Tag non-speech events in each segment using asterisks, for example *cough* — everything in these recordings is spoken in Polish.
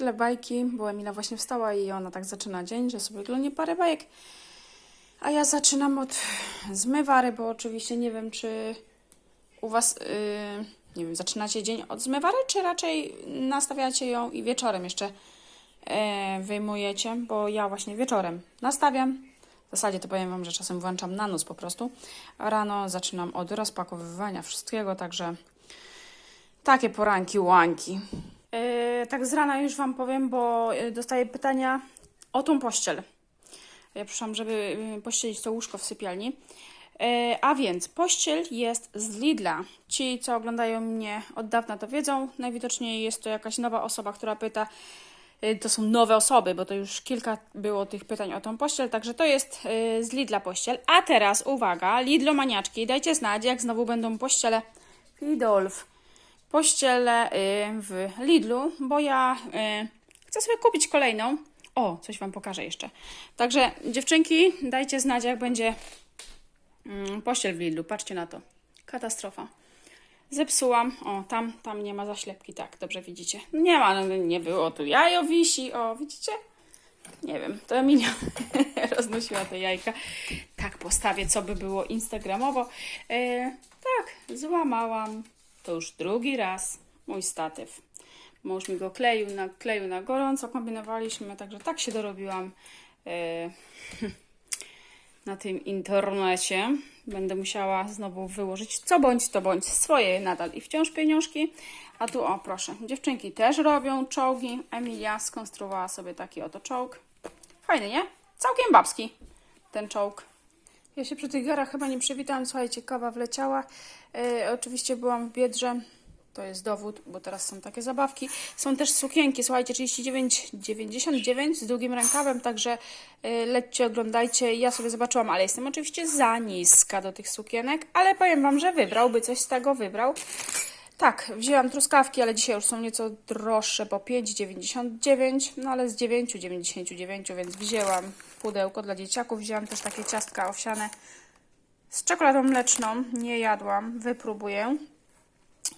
tyle bajki, bo Emila właśnie wstała i ona tak zaczyna dzień, że sobie oglądnie parę bajek. A ja zaczynam od zmywary, bo oczywiście nie wiem, czy u Was, yy, nie wiem, zaczynacie dzień od zmywary, czy raczej nastawiacie ją i wieczorem jeszcze yy, wyjmujecie, bo ja właśnie wieczorem nastawiam. W zasadzie to powiem Wam, że czasem włączam na noc po prostu. Rano zaczynam od rozpakowywania wszystkiego, także takie poranki, łanki. Yy, tak z rana już Wam powiem, bo yy, dostaję pytania o tą pościel. Ja proszę, żeby yy, pościelić to łóżko w sypialni. A więc pościel jest z Lidla. Ci, co oglądają mnie od dawna, to wiedzą. Najwidoczniej jest to jakaś nowa osoba, która pyta. To są nowe osoby, bo to już kilka było tych pytań o tą pościel, także to jest z Lidla pościel. A teraz uwaga, Lidlomaniaczki, dajcie znać, jak znowu będą pościele Lidolf pościelę y, w Lidlu, bo ja y, chcę sobie kupić kolejną. O, coś Wam pokażę jeszcze. Także dziewczynki, dajcie znać, jak będzie mm, pościel w Lidlu. Patrzcie na to. Katastrofa. Zepsułam. O, tam, tam nie ma zaślepki. Tak, dobrze widzicie. Nie ma, no, nie było tu. Jajo wisi. O, widzicie? Nie wiem, to Emilia *laughs* roznosiła te jajka. Tak postawię, co by było instagramowo. E, tak, złamałam. To już drugi raz mój statyw. Mąż mi go kleił na, kleił na gorąco, kombinowaliśmy, także tak się dorobiłam e, *laughs* na tym internecie. Będę musiała znowu wyłożyć co bądź to bądź swoje nadal i wciąż pieniążki. A tu o proszę, dziewczynki też robią czołgi. Emilia skonstruowała sobie taki oto czołg. Fajny, nie? Całkiem babski ten czołg. Ja się przy tych garach chyba nie przywitałam. Słuchajcie, kawa wleciała. E, oczywiście byłam w Biedrze. To jest dowód, bo teraz są takie zabawki. Są też sukienki, słuchajcie, 39,99 z długim rękawem, także y, lećcie, oglądajcie. Ja sobie zobaczyłam, ale jestem oczywiście za niska do tych sukienek, ale powiem Wam, że wybrałby coś z tego, wybrał. Tak, wzięłam truskawki, ale dzisiaj już są nieco droższe, po 5,99, no ale z 9,99, więc wzięłam pudełko dla dzieciaków. Wzięłam też takie ciastka owsiane z czekoladą mleczną. Nie jadłam, wypróbuję.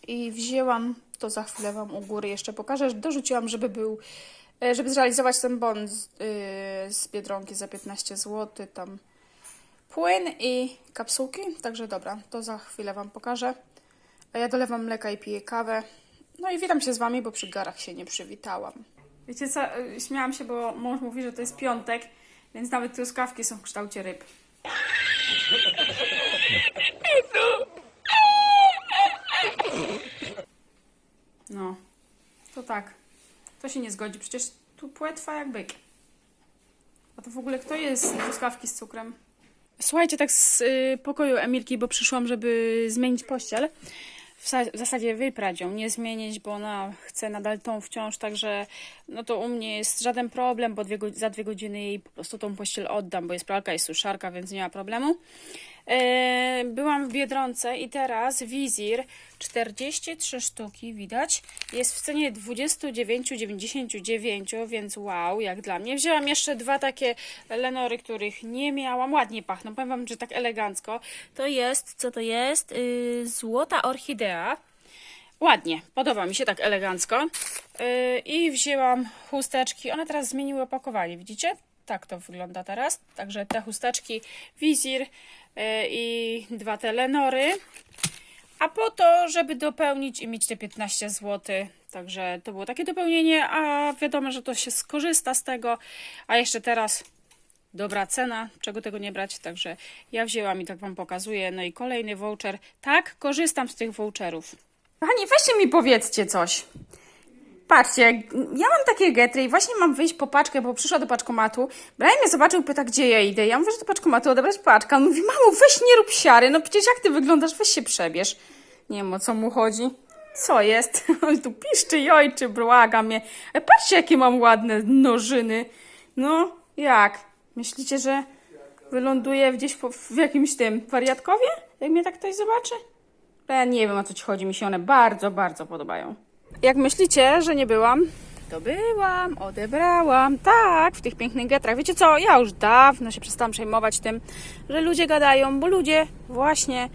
I wzięłam, to za chwilę Wam u góry jeszcze pokażę, dorzuciłam, żeby był, e, żeby zrealizować ten bon z, yy, z Biedronki za 15 zł, tam płyn i kapsułki, także dobra, to za chwilę Wam pokażę. A ja dolewam mleka i piję kawę. No i witam się z Wami, bo przy garach się nie przywitałam. Wiecie co, y, śmiałam się, bo mąż mówi, że to jest piątek, więc nawet truskawki są w kształcie ryb. No, to tak. To się nie zgodzi, przecież tu płetwa jak byk. A to w ogóle kto jest truskawki z cukrem? Słuchajcie, tak z y, pokoju Emilki, bo przyszłam, żeby zmienić pościel. W, sa- w zasadzie wyprać ją, nie zmienić, bo ona chce nadal tą wciąż, także no to u mnie jest żaden problem, bo dwie, za dwie godziny jej po prostu tą pościel oddam, bo jest pralka, jest suszarka, więc nie ma problemu. E, byłam w Biedronce i teraz wizir 43 sztuki widać jest w cenie 29,99 więc wow, jak dla mnie. Wzięłam jeszcze dwa takie lenory, których nie miałam. Ładnie pachną, powiem wam, że tak elegancko. To jest, co to jest? Yy, złota orchidea. Ładnie, podoba mi się tak elegancko. Yy, I wzięłam chusteczki. One teraz zmieniły opakowanie, widzicie? Tak to wygląda teraz. Także te chusteczki, wizir yy, i dwa te lenory. A po to, żeby dopełnić i mieć te 15 zł. Także to było takie dopełnienie, a wiadomo, że to się skorzysta z tego. A jeszcze teraz dobra cena, czego tego nie brać. Także ja wzięłam i tak Wam pokazuję. No i kolejny voucher. Tak, korzystam z tych voucherów. Kochani, weźcie mi powiedzcie coś. Patrzcie, ja mam takie getry i właśnie mam wyjść po paczkę, bo przyszła do paczkomatu. Brian mnie zobaczył, pyta, gdzie ja idę. Ja mówię, że do paczkomatu odebrać paczkę. On mówi, mamo, weź nie rób siary, no przecież jak ty wyglądasz, weź się przebierz. Nie wiem, o co mu chodzi. Co jest? *laughs* On tu piszczy i ojczy, błaga mnie. Patrzcie, jakie mam ładne nożyny. No, jak? Myślicie, że wyląduję gdzieś po, w jakimś tym wariatkowie? Jak mnie tak ktoś zobaczy? Ja nie wiem, o co ci chodzi. Mi się one bardzo, bardzo podobają. Jak myślicie, że nie byłam? To byłam, odebrałam. Tak, w tych pięknych getrach. Wiecie co? Ja już dawno się przestałam przejmować tym, że ludzie gadają, bo ludzie właśnie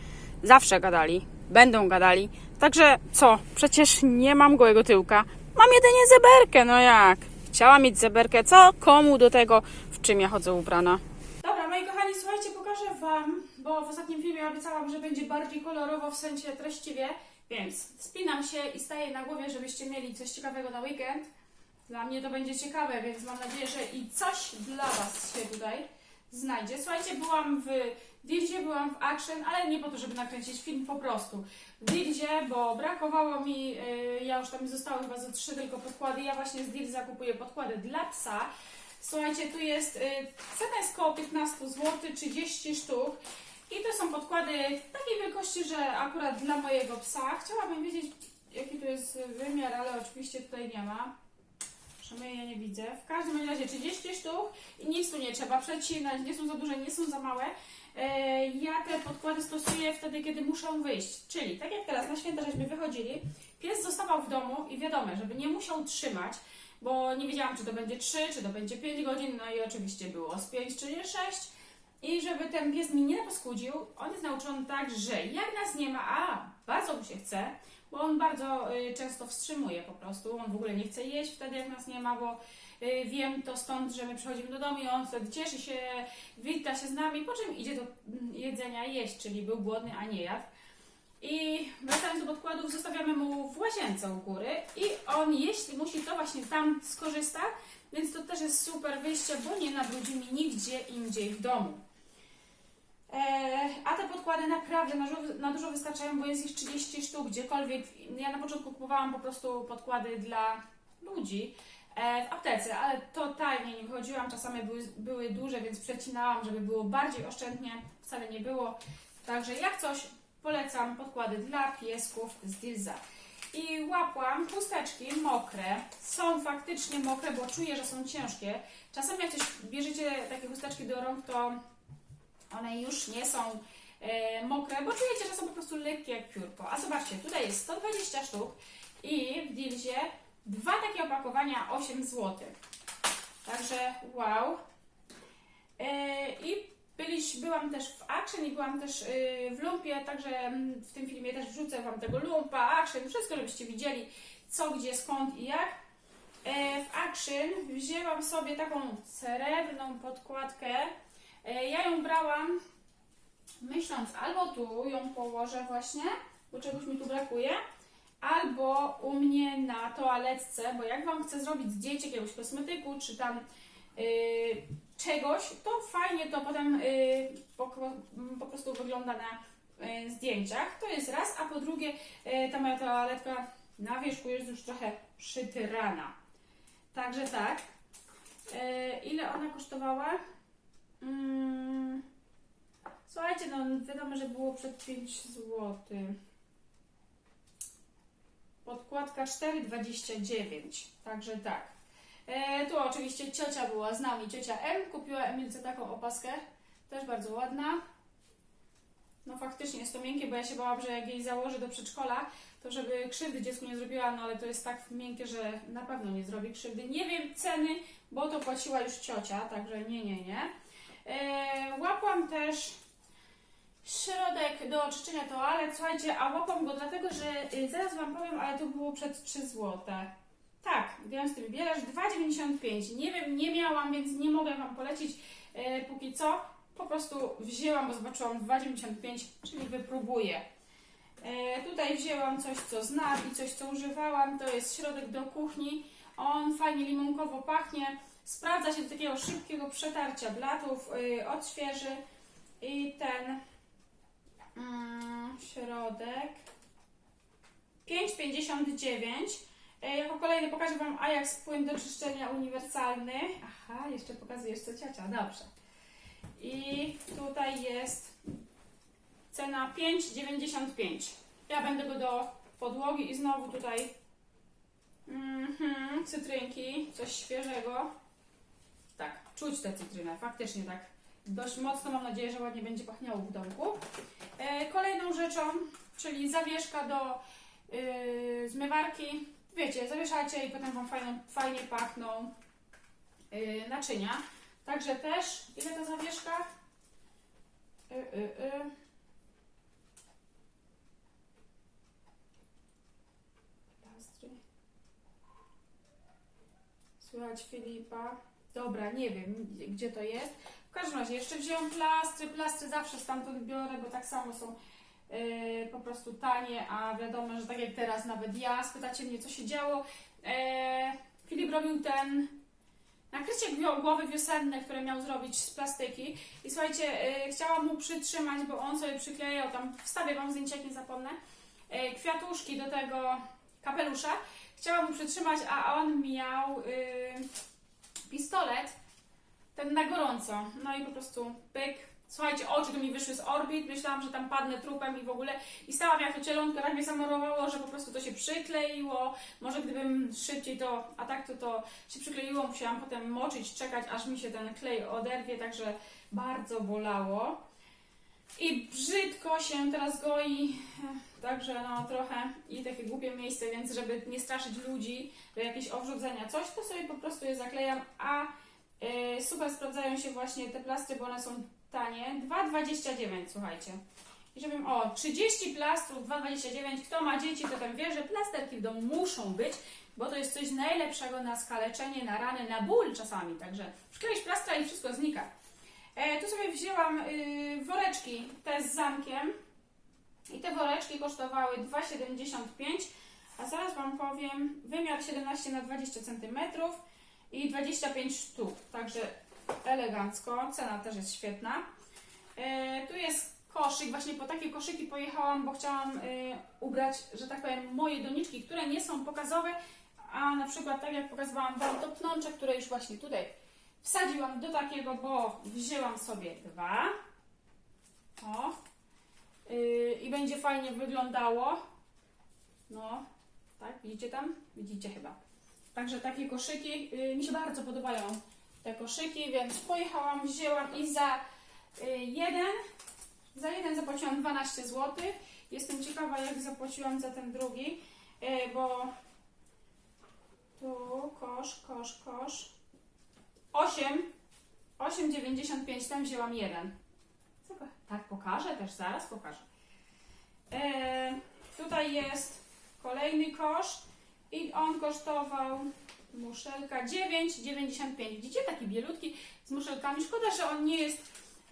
zawsze gadali, będą gadali. Także co? Przecież nie mam gołego tyłka. Mam jedynie zeberkę, no jak? Chciałam mieć zeberkę, co? Komu do tego, w czym ja chodzę ubrana? Dobra, moi kochani, słuchajcie, pokażę Wam, bo w ostatnim filmie obiecałam, że będzie bardziej kolorowo, w sensie treściwie, więc spinam się i staję na głowie, żebyście mieli coś ciekawego na weekend. Dla mnie to będzie ciekawe, więc mam nadzieję, że i coś dla Was się tutaj znajdzie. Słuchajcie, byłam w Dildzie, byłam w Action, ale nie po to, żeby nakręcić film, po prostu w Dildzie, bo brakowało mi, yy, ja już tam zostały chyba ze trzy tylko podkłady, ja właśnie z Dild zakupuję podkłady dla psa. Słuchajcie, tu jest, yy, cena jest koło 15 zł, 30 sztuk. I to są podkłady takiej wielkości, że akurat dla mojego psa. Chciałabym wiedzieć, jaki to jest wymiar, ale oczywiście tutaj nie ma. Przynajmniej ja nie widzę. W każdym razie 30 sztuk i nic tu nie trzeba przecinać, nie są za duże, nie są za małe. E, Ja te podkłady stosuję wtedy, kiedy muszę wyjść. Czyli tak jak teraz na święta żeśmy wychodzili, pies zostawał w domu i wiadomo, żeby nie musiał trzymać, bo nie wiedziałam, czy to będzie 3, czy to będzie 5 godzin, no i oczywiście było z 5 czy nie 6. I żeby ten pies mi nie poskudził, on jest nauczony tak, że jak nas nie ma, a bardzo mu się chce, bo on bardzo y, często wstrzymuje po prostu, on w ogóle nie chce jeść wtedy, jak nas nie ma, bo y, wiem to stąd, że my przychodzimy do domu i on wtedy cieszy się, wita się z nami, po czym idzie do mm, jedzenia jeść, czyli był głodny, a nie jadł. I wracając do podkładów, zostawiamy mu w łazience u góry i on, jeśli musi, to właśnie tam skorzysta, więc to też jest super wyjście, bo nie nabrudzi mi nigdzie indziej w domu. Eee, a te podkłady naprawdę na dużo, na dużo wystarczają, bo jest ich 30 sztuk gdziekolwiek. Ja na początku kupowałam po prostu podkłady dla ludzi e, w aptece, ale totalnie nie wychodziłam. Czasami były, były duże, więc przecinałam, żeby było bardziej oszczędnie. Wcale nie było. Także jak coś, polecam podkłady dla piesków z Dilza. I łapłam chusteczki mokre. Są faktycznie mokre, bo czuję, że są ciężkie. Czasami jak coś bierzecie takie chusteczki do rąk, to one już nie są e, mokre, bo czujecie, że są po prostu lekkie jak piórko. A zobaczcie, tutaj jest 120 sztuk i w Dilzie dwa takie opakowania 8 zł. Także wow. E, I byliś, byłam też w Action i byłam też e, w Lumpie, także mm, w tym filmie też wrzucę Wam tego Lumpa, Action, wszystko, żebyście widzieli co, gdzie, skąd i jak. E, w Action wzięłam sobie taką srebrną podkładkę. E, Ja ją brałam myśląc albo tu ją położę właśnie, bo czegoś mi tu brakuje, albo u mnie na toaletce, bo jak Wam chcę zrobić zdjęcie jakiegoś kosmetyku, czy tam y, czegoś, to fajnie to potem y, po, po prostu wygląda na y, zdjęciach. To jest raz, a po drugie y, ta moja toaletka na wierzchu jest już trochę przytyrana. Także tak. Y, ile ona kosztowała? Mm, słuchajcie, no wiadomo, że było przed 5 zł. Podkładka 4,29. Także tak. E, tu oczywiście ciocia była z nami, ciocia M. Kupiła Emilce taką opaskę. Też bardzo ładna. No faktycznie jest to miękkie, bo ja się bałam, że jak jej założę do przedszkola, to żeby krzywdy dziecku nie zrobiła, no ale to jest tak miękkie, że na pewno nie zrobi krzywdy. Nie wiem ceny, bo to płaciła już ciocia, także nie, nie, nie. E, łapłam też środek do oczyszczenia toalet, słuchajcie, a łapam go dlatego, że y, zaraz Wam powiem, ale to było przed 3 zł. Tak, gęsty wybieracz 2,95. Nie wiem, nie miałam, więc nie mogę Wam polecić y, póki co. Po prostu wzięłam, bo zobaczyłam 2,95, czyli wypróbuję. E, tutaj wzięłam coś, co znam i coś, co używałam. To jest środek do kuchni. On fajnie limonkowo pachnie. Sprawdza się do takiego szybkiego przetarcia blatów, y, odświeży. I ten mm, środek 5,59. E, Jako kolejny pokażę Wam Ajax płyn do czyszczenia uniwersalny. Aha, jeszcze pokazujesz co ciocia, dobrze. I tutaj jest cena 5,95. Ja będę go do podłogi i znowu tutaj mhm, cytrynki, coś świeżego. Czuć tę cytrynę, faktycznie tak dość mocno. Mam nadzieję, że ładnie będzie pachniało w domku. E, kolejną rzeczą, czyli zawieszka do yy, zmywarki. Wiecie, zawieszacie i potem Wam fajnie, fajnie pachną yy, naczynia. Także też, ile ta zawieszka? Yy, yy, yy. Słychać Filipa. Dobra, nie wiem gdzie to jest. W każdym razie jeszcze wziąłem plastry. Plastry zawsze stamtąd biorę, bo tak samo są yy, po prostu tanie, a wiadomo, że tak jak teraz nawet ja, spytacie mnie co się działo. E, Filip robił ten nakrycie gło- głowy wiosenne, które miał zrobić z plastyki. I słuchajcie, e, chciałam mu przytrzymać, bo on sobie przyklejał tam, wstawię wam zdjęcie, jak nie zapomnę, e, kwiatuszki do tego kapelusza. Chciałam mu przytrzymać, a on miał y, pistolet, ten na gorąco. No i po prostu pyk. Słuchajcie, oczy tu mi wyszły z orbit, myślałam, że tam padnę trupem i w ogóle. I stałam jak to cielonko, tak mnie zamorowało, że po prostu to się przykleiło. Może gdybym szybciej to, a tak to to się przykleiło, musiałam potem moczyć, czekać, aż mi się ten klej oderwie, także bardzo bolało. I brzydko się teraz goi, także no trochę i takie głupie miejsce, więc żeby nie straszyć ludzi do jakieś owrzodzenia, coś, to sobie po prostu je zaklejam, a y, super sprawdzają się właśnie te plastry, bo one są tanie. 2,29 słuchajcie. I żebym, o, 30 plastrów, 2,29. Kto ma dzieci, to ten wie, że plasterki w domu muszą być, bo to jest coś najlepszego na skaleczenie, na rany, na ból czasami. Także przykleisz plastra i wszystko znika. E, tu sobie wzięłam y, woreczki, te z zamkiem. I te woreczki kosztowały 2,75, a zaraz Wam powiem, wymiar 17 na 20 cm i 25 sztuk, także elegancko, cena też jest świetna. E, tu jest koszyk, właśnie po takie koszyki pojechałam, bo chciałam y, ubrać, że tak powiem, moje doniczki, które nie są pokazowe, a na przykład tak jak pokazywałam Wam to pnącze, które już właśnie tutaj wsadziłam do takiego, bo wzięłam sobie dwa. O, Yy, i będzie fajnie wyglądało. No, tak, widzicie tam? Widzicie chyba. Także takie koszyki, yy, mi się bardzo podobają te koszyki, więc pojechałam, wzięłam i za yy, jeden, za jeden zapłaciłam 12 zł. Jestem ciekawa, jak zapłaciłam za ten drugi, yy, bo tu kosz, kosz, kosz. 8, 8,95, tam wzięłam jeden. Super. Tak, pokażę też, zaraz pokażę. E, tutaj jest kolejny kosz i on kosztował muszelka 9,95. Widzicie, taki bielutki z muszelkami. Szkoda, że on nie jest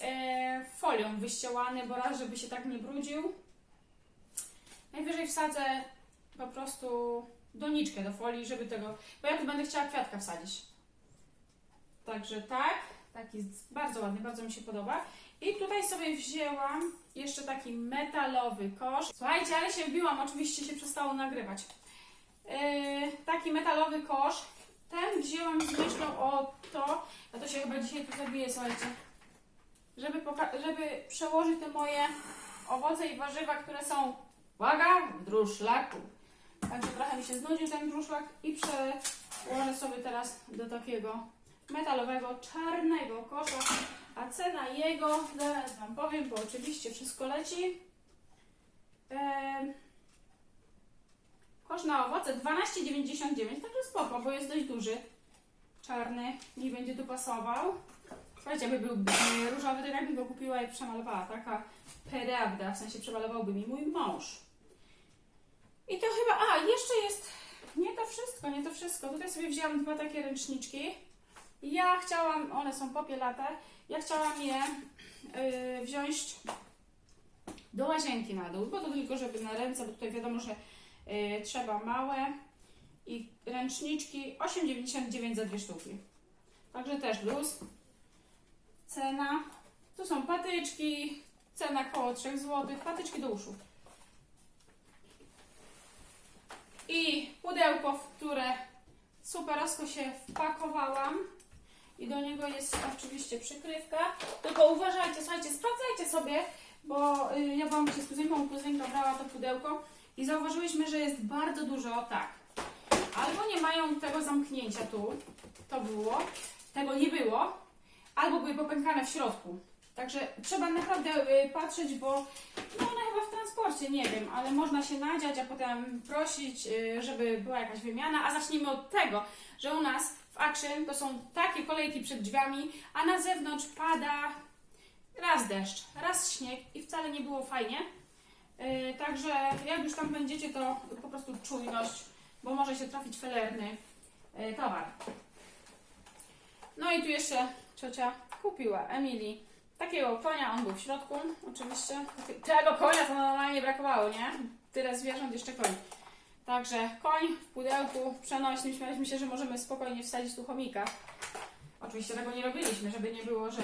e, folią wyścielany, bo raz, żeby się tak nie brudził. Najwyżej wsadzę po prostu doniczkę do folii, żeby tego, bo ja tu będę chciała kwiatka wsadzić. Także tak, taki bardzo ładny, bardzo mi się podoba. I tutaj sobie wzięłam jeszcze taki metalowy kosz. Słuchajcie, ale się wbiłam, oczywiście się przestało nagrywać. Yy, taki metalowy kosz. Ten wzięłam z myślą o to, a to się chyba dzisiaj tu zabije, słuchajcie, żeby, żeby przełożyć te moje owoce i warzywa, które są, uwaga, w druszlaku. Także trochę mi się znudził ten druszlak i przełożę sobie teraz do takiego metalowego, czarnego kosza. A cena jego, zaraz Wam powiem, bo oczywiście wszystko leci. Eee, kosz na owoce 12,99, także spoko, bo jest dość duży. Czarny, mi będzie tu pasował. Słuchajcie, jakby był e, różowy, to jakbym go kupiła i przemalowała. Taka prawda, w sensie przemalowałby mi mój mąż. I to chyba, a jeszcze jest, nie to wszystko, nie to wszystko. Tutaj sobie wzięłam dwa takie ręczniczki. Ja chciałam, one są popielate, ja chciałam je y, wziąć do łazienki na dół, bo to tylko żeby na ręce, bo tutaj wiadomo, że y, trzeba małe i ręczniczki 8,99 za dwie sztuki. Także też luz. Cena. Tu są patyczki, cena koło 3 zł, patyczki do uszu. I pudełko, w które superowsko się wpakowałam. I do niego jest oczywiście przykrywka. Tylko uważajcie, słuchajcie, sprawdzajcie sobie, bo y, ja wam się z kuzynką, kuzynka brała to pudełko i zauważyłyśmy, że jest bardzo dużo, tak. Albo nie mają tego zamknięcia tu, to było, tego nie było, albo były popękane w środku. Także trzeba naprawdę y, patrzeć, bo no one chyba w transporcie, nie wiem, ale można się nadziać, a potem prosić, y, żeby była jakaś wymiana. A zacznijmy od tego, że u nas w Action to są takie kolejki przed drzwiami, a na zewnątrz pada raz deszcz, raz śnieg i wcale nie było fajnie. Yy, także jak już tam będziecie, to po prostu czujność, bo może się trafić felerny yy, towar. No i tu jeszcze ciocia kupiła Emilii takiego konia, on był w środku, oczywiście. Tego konia to normalnie brakowało, nie? Tyle zwierząt, jeszcze koń. Także koń w pudełku przenośnym. Śmialiśmy się, że możemy spokojnie wsadzić tu chomika. Oczywiście tego nie robiliśmy, żeby nie było, że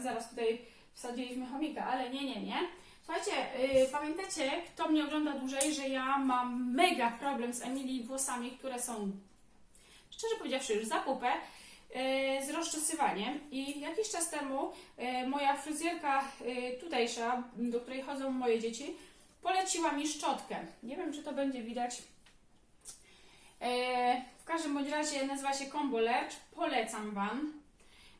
zaraz tutaj wsadziliśmy chomika, ale nie, nie, nie. Słuchajcie, yy, pamiętacie, kto mnie ogląda dłużej, że ja mam mega problem z Emilii włosami, które są, szczerze powiedziawszy, już za pupę, yy, z rozczesywaniem. I jakiś czas temu yy, moja fryzjerka yy, tutejsza, do której chodzą moje dzieci, poleciła mi szczotkę. Nie wiem, czy to będzie widać. E, W każdym bądź razie nazywa się Combo Lecz. Polecam Wam,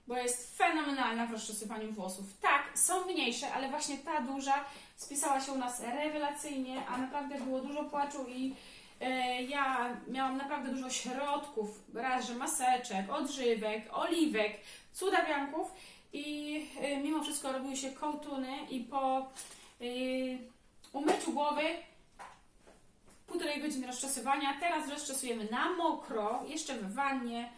bo jest fenomenalna w rozczesywaniu włosów. Tak, są mniejsze, ale właśnie ta duża spisała się u nas rewelacyjnie, a naprawdę było dużo płaczu i e, ja miałam naprawdę dużo środków, raz, że maseczek, odżywek, oliwek, cudawianków i e, mimo wszystko robiły się kołtuny i po umyciu głowy półtorej godziny rozczesywania. Teraz rozczesujemy na mokro, jeszcze w wannie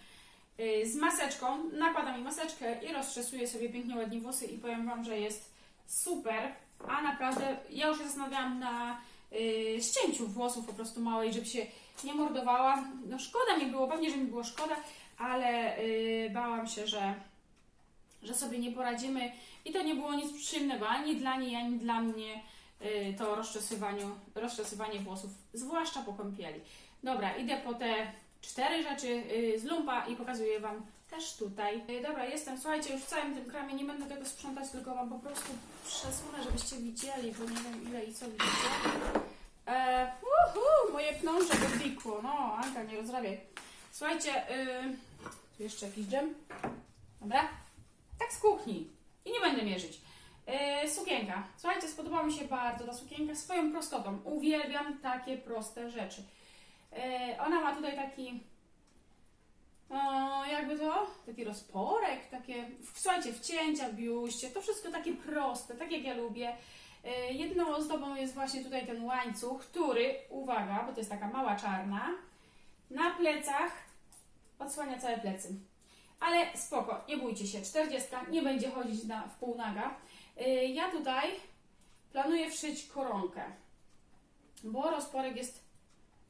y, z maseczką. Nakładam mi maseczkę i rozczesuję sobie pięknie ładnie włosy i powiem Wam, że jest super. A naprawdę, ja już się zastanawiałam na y, ścięciu włosów po prostu małej, żeby się nie mordowała. No szkoda mi było, pewnie, że mi było szkoda, ale y, bałam się, że, że sobie nie poradzimy i to nie było nic przyjemnego ani dla niej, ani dla mnie to rozczesywaniu, rozczesywanie włosów, zwłaszcza po kąpieli. Dobra, idę po te cztery rzeczy y, z lumpa i pokazuję Wam też tutaj. Y, Dobra, jestem, słuchajcie, już w całym tym kramie, nie będę tego sprzątać, tylko Wam po prostu przesunę, żebyście widzieli, bo nie wiem ile i co widzicie. E, uhu, moje pnącze wybikło, no Anka, nie rozrabiaj. Słuchajcie, y, tu jeszcze jakiś dżem, dobra? Tak z kuchni i nie będę mierzyć. Sukienka. Słuchajcie, spodobała mi się bardzo ta sukienka swoją prostotą. Uwielbiam takie proste rzeczy. Yy, ona ma tutaj taki, o, jakby to, taki rozporek, takie, słuchajcie, wcięcia w biuście, to wszystko takie proste, tak jak ja lubię. Yy, jedyną ozdobą jest właśnie tutaj ten łańcuch, który, uwaga, bo to jest taka mała czarna, na plecach odsłania całe plecy. Ale spoko, nie bójcie się, 40 nie będzie chodzić na, w pół naga. Y, Ja tutaj planuję wszyć koronkę, bo rozporek jest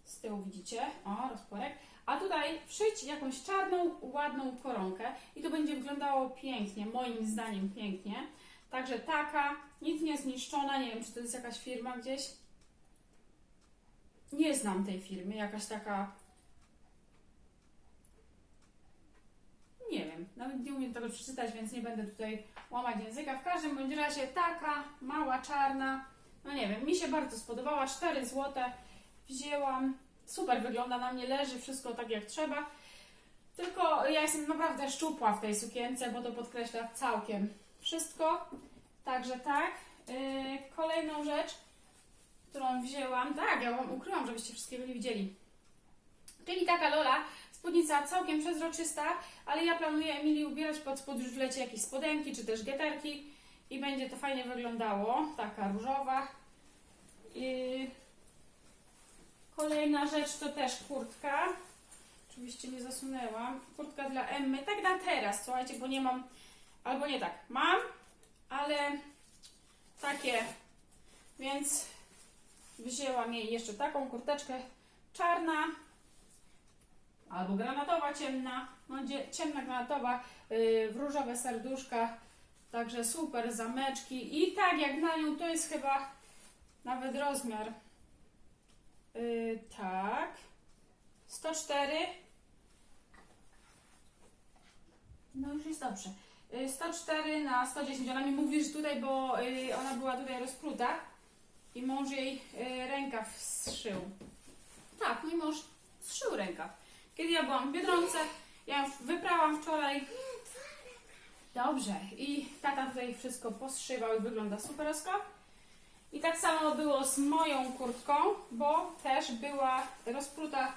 z tyłu, widzicie? O, rozporek. A tutaj wszyć jakąś czarną, ładną koronkę i to będzie wyglądało pięknie, moim zdaniem pięknie. Także taka, nic nie zniszczona, nie wiem, czy to jest jakaś firma gdzieś. Nie znam tej firmy, jakaś taka Nie wiem, nawet nie umiem tego przeczytać, więc nie będę tutaj łamać języka. W każdym bądź razie taka mała, czarna, no nie wiem, mi się bardzo spodobała, 4 złote wzięłam, super wygląda na mnie, leży wszystko tak jak trzeba. Tylko ja jestem naprawdę szczupła w tej sukience, bo to podkreśla całkiem wszystko. Także tak. Yy, kolejną rzecz, którą wzięłam, tak, ja wam ukryłam, żebyście wszystkiego nie widzieli. Czyli taka Lola, spódnica całkiem przezroczysta, ale ja planuję Emilii ubierać pod spód już jakieś spodenki czy też geterki i będzie to fajnie wyglądało. Taka różowa. I kolejna rzecz to też kurtka. Oczywiście nie zasunęłam. Kurtka dla Emmy. Tak na teraz, słuchajcie, bo nie mam, albo nie tak, mam, ale takie, więc wzięłam jej jeszcze taką kurteczkę czarna, albo granatowa ciemna, no ciemna granatowa yy, w różowe serduszka, także super zameczki. I tak jak na nią to jest chyba nawet rozmiar. Yy, tak. 104 no już jest dobrze. Yy, 104 na 110 ona mi mówi, że tutaj, bo yy, ona była tutaj rozpruta i mąż jej rękaw zszył. Tak, mój mąż zszył rękaw kiedy ja byłam w Biedronce, ja ją wyprałam wczoraj. Dobrze. I tata tutaj wszystko poszywał i wygląda superosko. I tak samo było z moją kurtką, bo też była rozpruta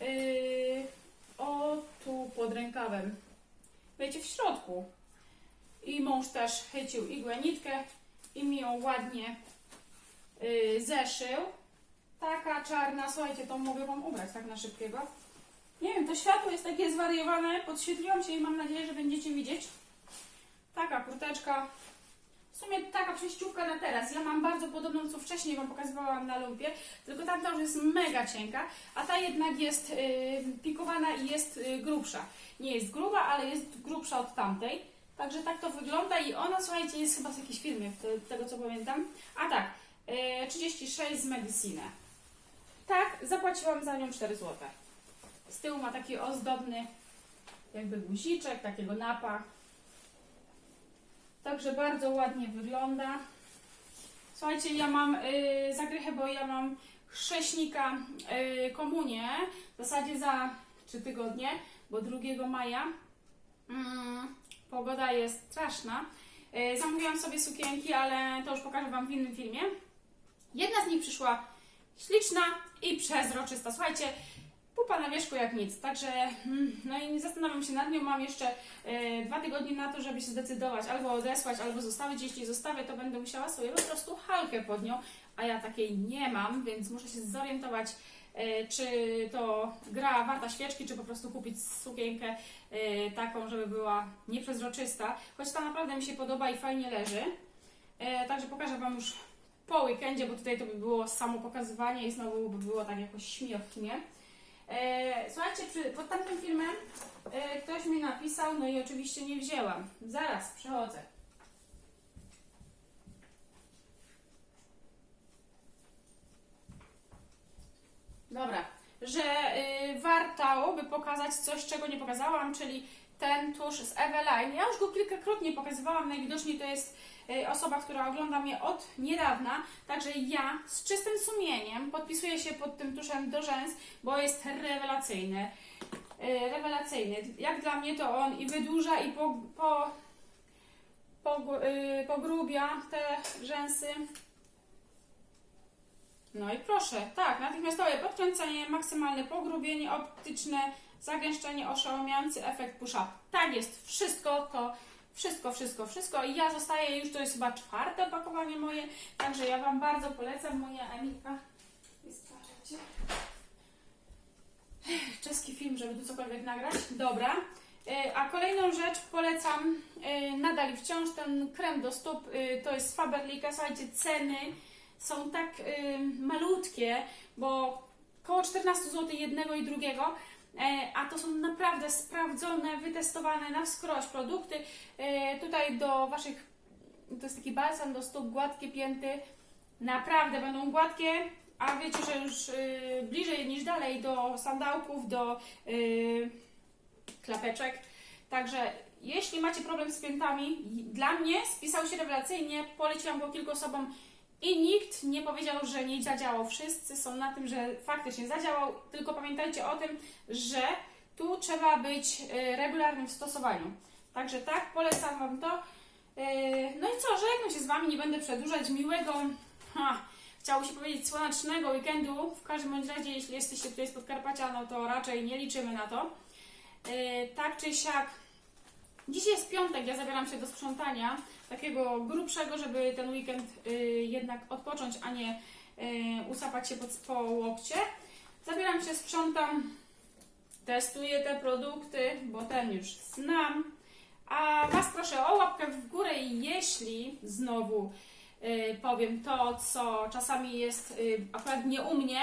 yy, o tu pod rękawem. Wiecie, w środku. I mąż też chycił igłę, nitkę i mi ją ładnie yy, zeszył. Taka czarna, słuchajcie, to mogę Wam ubrać tak na szybkiego. Nie wiem, to światło jest takie zwariowane. Podświetliłam się i mam nadzieję, że będziecie widzieć. Taka kurteczka. W sumie taka przejściówka na teraz. Ja mam bardzo podobną, co wcześniej Wam pokazywałam na lumpie, tylko tamta już jest mega cienka, a ta jednak jest y, pikowana i jest y, grubsza. Nie jest gruba, ale jest grubsza od tamtej. Także tak to wygląda i ona, słuchajcie, jest chyba z jakiejś firmy, te- tego co pamiętam. A tak, y, 36 z Medicine. Tak, zapłaciłam za nią 4 zł. Z tyłu ma taki ozdobny jakby guziczek, takiego napa. Także bardzo ładnie wygląda. Słuchajcie, ja mam y, zagrychę, bo ja mam chrześnika y, komunię w zasadzie za 3 tygodnie, bo 2 maja. Mm, pogoda jest straszna. Y, zamówiłam sobie sukienki, ale to już pokażę Wam w innym filmie. Jedna z nich przyszła śliczna i przezroczysta. Słuchajcie, pupa na wierzchu jak nic. Także, mm, no i nie zastanawiam się nad nią. Mam jeszcze e, dwa tygodnie na to, żeby się zdecydować albo odesłać, albo zostawić. Jeśli zostawię, to będę musiała sobie po prostu halkę pod nią, a ja takiej nie mam, więc muszę się zorientować, e, czy to gra warta świeczki, czy po prostu kupić sukienkę e, taką, żeby była nieprzezroczysta. Choć ta naprawdę mi się podoba i fajnie leży. Także pokażę Wam już po weekendzie, bo tutaj to by było samo pokazywanie i znowu by było tak jakoś śmiech w kinie. E, słuchajcie, przy, pod tamtym filmem e, ktoś mi napisał, no i oczywiście nie wzięłam. Zaraz, przechodzę. Dobra, że y, warto by pokazać coś, czego nie pokazałam, czyli ten tusz z Eveline. Ja już go kilkakrotnie pokazywałam, najwidoczniej to jest y, osoba, która ogląda mnie od niedawna, także ja z czystym sumieniem podpisuję się pod tym tuszem do rzęs, bo jest rewelacyjny. Y, rewelacyjny. Jak dla mnie to on i wydłuża i po, po, y, pogrubia te rzęsy. No i proszę, tak, natychmiastowe podkręcenie, maksymalne pogrubienie optyczne, zagęszczenie, oszałamiający efekt push-up. Tak jest, wszystko to, wszystko, wszystko, wszystko. I ja zostaję już, to jest chyba czwarte opakowanie moje, także ja Wam bardzo polecam, moja Emilka. Jest? Czeski film, żeby tu cokolwiek nagrać. Dobra. E, A kolejną rzecz polecam e, nadal wciąż ten krem do stóp, e, to jest Faberlica, słuchajcie, ceny są tak malutkie, bo około 14 zł jednego i drugiego, a to są naprawdę sprawdzone, wytestowane na wskroś produkty. E, tutaj do Waszych, to jest taki balsam do stóp, gładkie pięty, naprawdę będą gładkie, a wiecie, że już y, bliżej niż dalej do sandałków, do y, klapeczek. Także jeśli macie problem z piętami, dla mnie spisał się rewelacyjnie, poleciłam go kilku osobom i nikt nie powiedział, że nie zadziałał. Wszyscy są na tym, że faktycznie zadziałał, tylko pamiętajcie o tym, że tu trzeba być y, regularnym w stosowaniu. Także tak, polecam Wam to. Y, No i co, żegnam się z Wami, nie będę przedłużać. Miłego, ha, chciało się powiedzieć słonecznego weekendu. W każdym razie, jeśli jesteście tutaj z Podkarpacia, no to raczej nie liczymy na to. Y, Tak czy siak, Dzisiaj jest piątek, ja zabieram się do sprzątania, takiego grubszego, żeby ten weekend y, jednak odpocząć, a nie y, usapać się pod, po łokcie. Zabieram się, sprzątam, testuję te produkty, bo ten już znam. A Was proszę o łapkę w górę i jeśli znowu y, powiem to, co czasami jest y, akurat nie u mnie,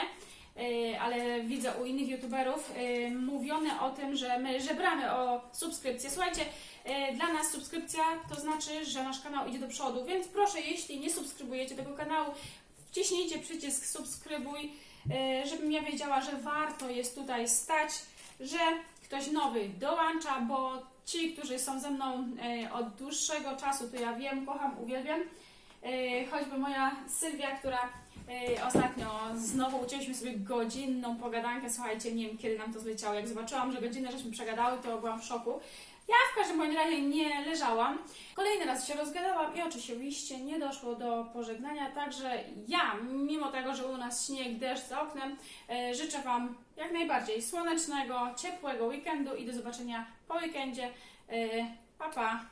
y, ale widzę u innych youtuberów, y, mówione o tym, że my żebramy o subskrypcję. Słuchajcie, dla nas subskrypcja to znaczy, że nasz kanał idzie do przodu, więc proszę, jeśli nie subskrybujecie tego kanału, wciśnijcie przycisk subskrybuj, y, żebym ja wiedziała, że warto jest tutaj stać, że ktoś nowy dołącza, bo ci, którzy są ze mną y, od dłuższego czasu, to ja wiem, kocham, uwielbiam. Choćby moja Sylwia, która ostatnio znowu ucięliśmy sobie godzinną pogadankę. Słuchajcie, nie wiem kiedy nam to zleciało. Jak zobaczyłam, że godzinę żeśmy przegadały, to byłam w szoku. Ja w każdym razie nie leżałam. Kolejny raz się rozgadałam i oczywiście nie doszło do pożegnania, także ja, mimo tego, że u nas śnieg, deszcz za oknem, e, życzę Wam jak najbardziej słonecznego, ciepłego weekendu i do zobaczenia po weekendzie. E, Pa, pa!